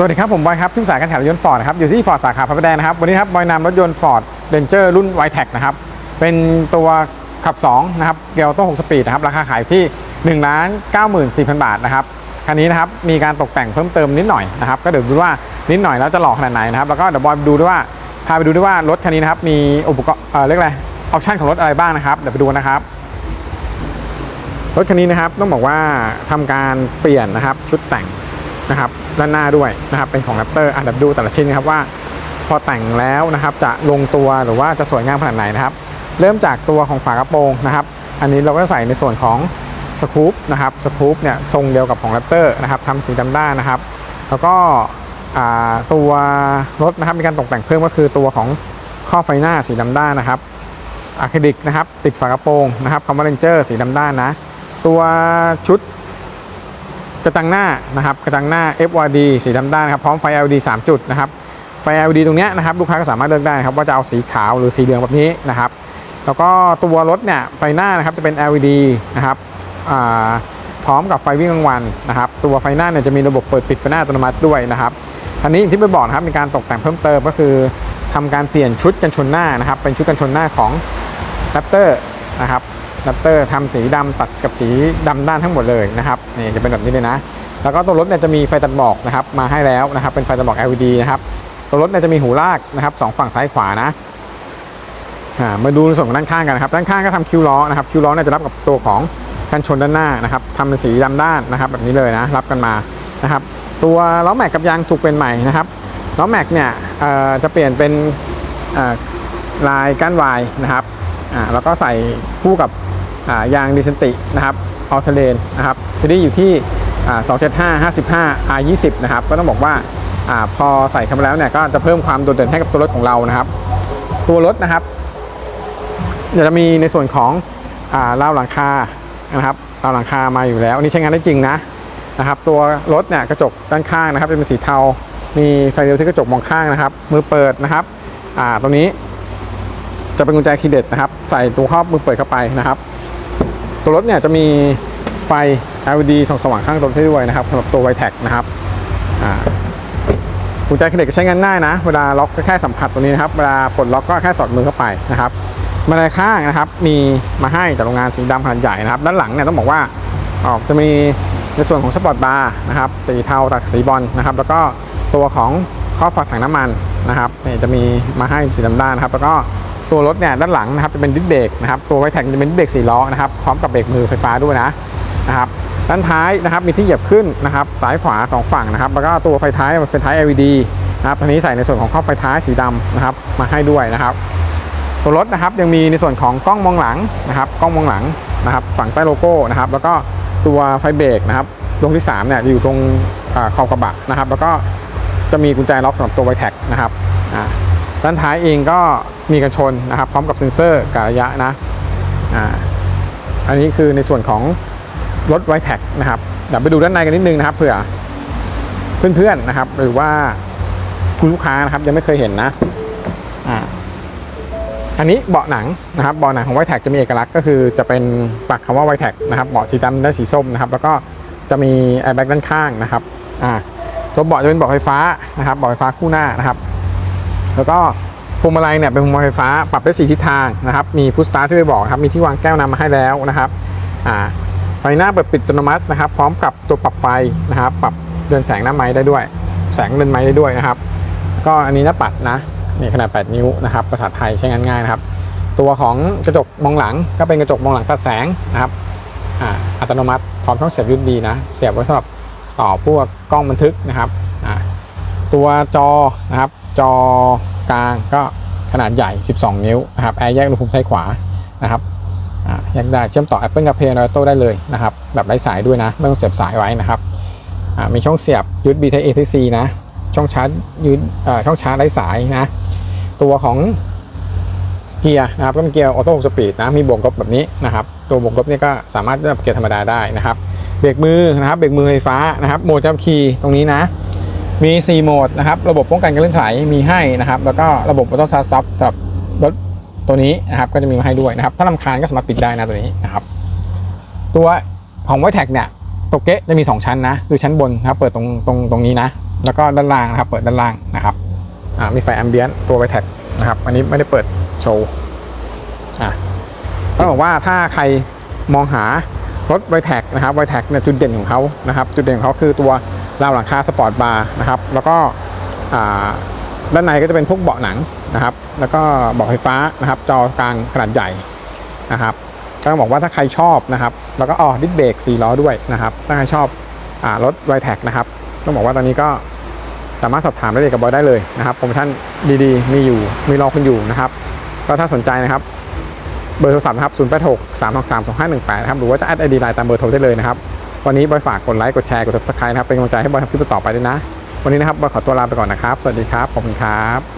สวัสดีครับ ผมบอยครับที่ปรึกษาการขายรถยนต์ฟอร์ดนะครับ อยู่ที่ฟอร์ดสาขาพระประแดงนะครับ วันนี้ครับบอยนำรถยนต์ฟอร์ดเรนเจอร์รุ่น y t e c นะครับ เป็นตัวขับ 2 นะครับ เกียร์โต้6สปีดนะครับ ราคาขายที่1นึ่งล้านเก้าหมื่นสี่พันบาทนะครับ คันนี้นะครับ มีการตกแต่งเพิ่มเติมนิดหน่อยนะครับ ก็เดี๋ยวดูว่านิดหน่อยแล้วจะหล่อขนาดไหนนะครับ แล้วก็เดี๋ยวบอยดูด้วยว่าพาไปดูด้วยว่ารถคันนี้นะครับมีอุปกรณ์เอ่อเรียกอะไรออปชันของรถอะไรบ้างนะครับ เดี๋ยวไปดูนะครับรถคันนี้นะครับต้องบอกว่าทำการเปลี่ยนนะครับชุดแต่งนะครับ ด้านหน้าด้วยนะครับเป็นของ Raptor อะเดี๋ยวดูแต่ละชิ้นนะครับว่าพอแต่งแล้วนะครับจะลงตัวหรือว่าจะสวยงามขนาดไหนนะครับ เริ่มจากตัวของฝากระโปรงนะครับ อันนี้เราก็ใส่ในส่วนของสกู๊ปนะครับสกู๊ปเนี่ยทรงเดียวกับของ Raptor นะครับทำสีดำด้านนะครับ แล้วก็ตัวรถนะครับมีการตกแต่งเพิ่มก็คือตัวของข้อไฟหน้าสีดำด้านนะครับอะคริลิกนะครับติดฝากระโปรงนะครับคอมมานเรนเจอร์สีดำด้านนะ ตัวชุด กระจังหน้านะครับกระจังหน้า FYD สีดำด้านครับพร้อมไฟ LED 3 จุดนะครับไฟ LED ตรงนี้นะครับลูกค้าก็สามารถเลือกได้ครับว่าจะเอาสีขาวหรือสีเหลืองแบบนี้นะครับแล้วก็ตัวรถเนี่ยไฟหน้านะครับจะเป็น LED นะครับพร้อมกับไฟวิ่งกลางวันนะครับตัวไฟหน้าเนี่ยจะมีระบบเปิดปิดไฟหน้าอัตโนมัติด้วยนะครับอันนี้ที่ไปบอกนะครับมีการตกแต่งเพิ่มเติมก็คือทำการเปลี่ยนชุดกันชนหน้านะครับเป็นชุดกันชนหน้าของ Raptor นะครับ Raptor ทำสีดำตัดกับสีดำด้านทั้งหมดเลยนะครับนี่จะเป็นแบบนี้เลยนะ แล้วก็ตัวรถเนี่ยจะมีไฟตัดหมอกนะครับมาให้แล้วนะครับเป็นไฟตัดหมอก LED นะครับตัวรถเนี่ยจะมีหูลากนะครับสองฝั่งซ้ายขวานะอ่ามาดูส่วนของด้านข้างกันนะครับด้านข้างก็ทำคิวล้อนะครับคิวล้อเนี่ยจะรับกับตัวของกันชนด้านหน้านะครับทำเป็นสีดำด้านนะครับแบบนี้เลยนะรับกันมานะครับตัวล้อแม็กกับยางถูกเป็นใหม่นะครับล้อแม็กเนี่ยเอ่อจะเปลี่ยนเป็นอ่อลายก้านวายนะครับอ่าแล้วก็ใส่คู่กับ ยางดิสตินะครับออเทเลนนะครับซีรีส์อยู่ที่อ่า275 55 R20 นะครับก็ต้องบอกว่าอพอใส่เข้ามาแล้วเนี่ยก็จะเพิ่มความโดดเด่นให้กับตัวรถของเรานะครับ ตัวรถนะครับเดี๋ยวจะมีในส่วนของอราวหลังคานะครับราวหลังคามาอยู่แล้วอันนี้ใช้งานได้จริงนะนะครับ ตัวรถเนี่ยกระจกด้านข้างนะครับจะเป็นสีเทา มีไฟเลี้ยวที่กระจกมองข้างนะครับ มือเปิดนะครับตรงนี้จะเป็นกุญแจคีย์เด็ดนะครับ ใส่ตัวครอบมือเปิดเข้าไปนะครับ ตัวรถเนี่ยจะมีไฟ LED ส่องสว่างข้างรถให้ด้วยนะครับสำหรับตัว y t e c นะครับอ่ากุญแจคีย์เด็ดก็ใช้งานง่ายนะ เวลาล็อกก็แค่สัมผัสตัวนี้นะครับ เวลาปลดล็อกก็แค่สอดมือเข้าไปนะครับมาในข้างนะครับ มีมาให้จากโรงงานสีดำขนาดใหญ่นะครับ ด้านหลังเนี่ยต้องบอกว่าออกจะมีในส่วนของสปอร์ตบาร์นะครับสีเทาตัดสีบอลนะครับ แล้วก็ตัวของข้อฝักถังน้ำมันนะครับนี่จะมีมาให้สีดำด้านนะครับ แล้วก็ ตัวรถเนี่ยด้านหลังนะครับจะเป็นดิสเบรกนะครับตัวไวแท็กจะเป็นดิสเบรกสี่ล้อนะครับพร้อมกับเบรกมือไฟฟ้าด้วยนะนะครับด้านท้ายนะครับมีที่เหยียบขึ้นนะครับซ้ายขวาสองฝั่งนะครับแล้วก็ตัวไฟท้ายเป็นไฟท้าย LED นะครับทีนี้ใส่ในส่วนของครอบไฟท้ายสีดำนะครับมาให้ด้วยนะครับ ตัวรถนะครับยังมีในส่วนของกล้องมองหลังนะครับกล้องมองหลังนะครับฝังใต้โลโก้นะครับแล้วก็ตัวไฟเบรกนะครับดวงที่3เนี่ยอยู่ตรงขอบกระบะนะครับแล้วก็จะมีกุญแจล็อกสำหรับตัวไวแท็กนะครับอ่า ด้านท้ายเองก็มีกันชนนะครับพร้อมกับเซ็นเซอร์กะระยะนะอ่าอันนี้คือในส่วนของรถไวแท็กนะครับเดี๋ยวไปดูด้านในกันนิดนึงนะครับเผื่อเพื่อนๆนะครับ หรือว่าคุณลูกค้านะครับยังไม่เคยเห็นนะอ่าอันนี้เบาะหนังนะครับเบาะหนังของไวแท็กจะมีเอกลักษณ์ก็คือจะเป็นปักคำว่าไวแท็กนะครับเบาะสีดำและสีส้มนะครับ แล้วก็จะมีแอร์แบ็กด้านข้างนะครับอ่าตัวเบาะจะเป็นเบาะไฟฟ้านะครับเบาะไฟฟ้าคู่หน้านะครับ แล้วก็พวงมาลัยเนี่ยเป็นพวงมาลัยไฟฟ้าปรับได้สีทิศทางนะครับ มีพุชสตาร์ทที่ไปบอกครับ มีที่วางแก้วน้ำมาให้แล้วนะครับอ่าไฟหน้าเปิดปิดอัตโนมัตินะครับ พร้อมกับตัวปรับไฟนะครับ ปรับเดินแสงหน้าไม้ได้ด้วย แสงเดินไม้ได้ด้วยนะครับ ก็อันนี้หน้าปัดนะนี่ขนาด 8 นิ้วนะครับ ภาษาไทยใช้งานง่ายนะครับ ตัวของกระจกมองหลังก็เป็นกระจกมองหลังตัดแสงนะครับอ่าอัตโนมัติพร้อมช่องเสียบ USB นะ เสียบไว้สำหรับต่อพวกกล้องบันทึกนะครับอ่า ตัวจอนะครับ จอกลางก็ขนาดใหญ่ 12 นิ้วนะครับแอร์แยกอุณหภูมิซ้ายขวานะครับแยกได้เชื่อมต่อ Apple CarPlay Android Auto ได้เลยนะครับ แบบไร้สายด้วยนะ ไม่ต้องเสียบสายไว้นะครับมีช่องเสียบ USB Type A Type C นะ ช่องชาร์จยูเอ่อช่องชาร์จไร้สายนะ ตัวของเกียร์นะครับก็เป็นเกียร์ออโต้สปีดนะมีบวกลบแบบนี้นะครับ ตัวบวกลบนี่ก็สามารถเลือกเกียร์ธรรมดาได้นะครับเบรกมือนะครับเบรกมือไฟฟ้านะครับโหมดจับคีย์ตรงนี้นะ มี 4 โหมดนะครับ ระบบป้องกันการลื่นไหลมีให้นะครับ แล้วก็ระบบออโต้สตาร์ทสต็อปสำหรับรถตัวนี้นะครับ ก็จะมีมาให้ด้วยนะครับ ถ้าลำคาญก็สามารถปิดได้นะตัวนี้นะครับ ตัวของไวแท็กเนี่ยตัวเก๊ะจะมี 2 ชั้นนะ คือชั้นบนนะครับ เปิดตรงตรงตรงนี้นะ แล้วก็ด้านล่างนะครับ เปิดด้านล่างนะครับ อ่า มีไฟแอมเบียนตัวไวแท็กนะครับ อันนี้ไม่ได้เปิดโชว์ อะต้องบอกว่าถ้าใครมองหารถไวแท็กนะครับไวแท็กเนี่ยจุดเด่นของเขานะครับ จุดเด่นของเขาคือตัว ราวหลังคาสปอร์ตบาร์นะครับแล้วก็ด้านในก็จะเป็นพวกเบาะหนังนะครับ แล้วก็เบาะไฟฟ้านะครับ จอกลางขนาดใหญ่นะครับก็ต้องบอกว่าถ้าใครชอบนะครับ แล้วก็อ๋อดิสเบรกสี่ล้อด้วยนะครับ ถ้าใครชอบรถไวแท็กนะครับ ต้องบอกว่าตอนนี้ก็สามารถสอบถามรายละเอียดกับบอยได้เลยนะครับโปรโมชั่นดีๆ มีอยู่มีรอคุณอยู่นะครับ ก็ถ้าสนใจนะครับ เบอร์โทรศัพท์นะครับ 0 8 6 3 2 3 2 5 1 8 นะครับ หรือว่าจะแอดไอดีไลน์ตามเบอร์โทรได้เลยนะครับ วันนี้บอยฝากกดไลค์กดแชร์กด subscribe นะครับเป็นกำลังใจให้บอยทำคลิปต่อไปด้วยนะ วันนี้นะครับบอยขอตัวลาไปก่อนนะครับ สวัสดีครับขอบคุณครับ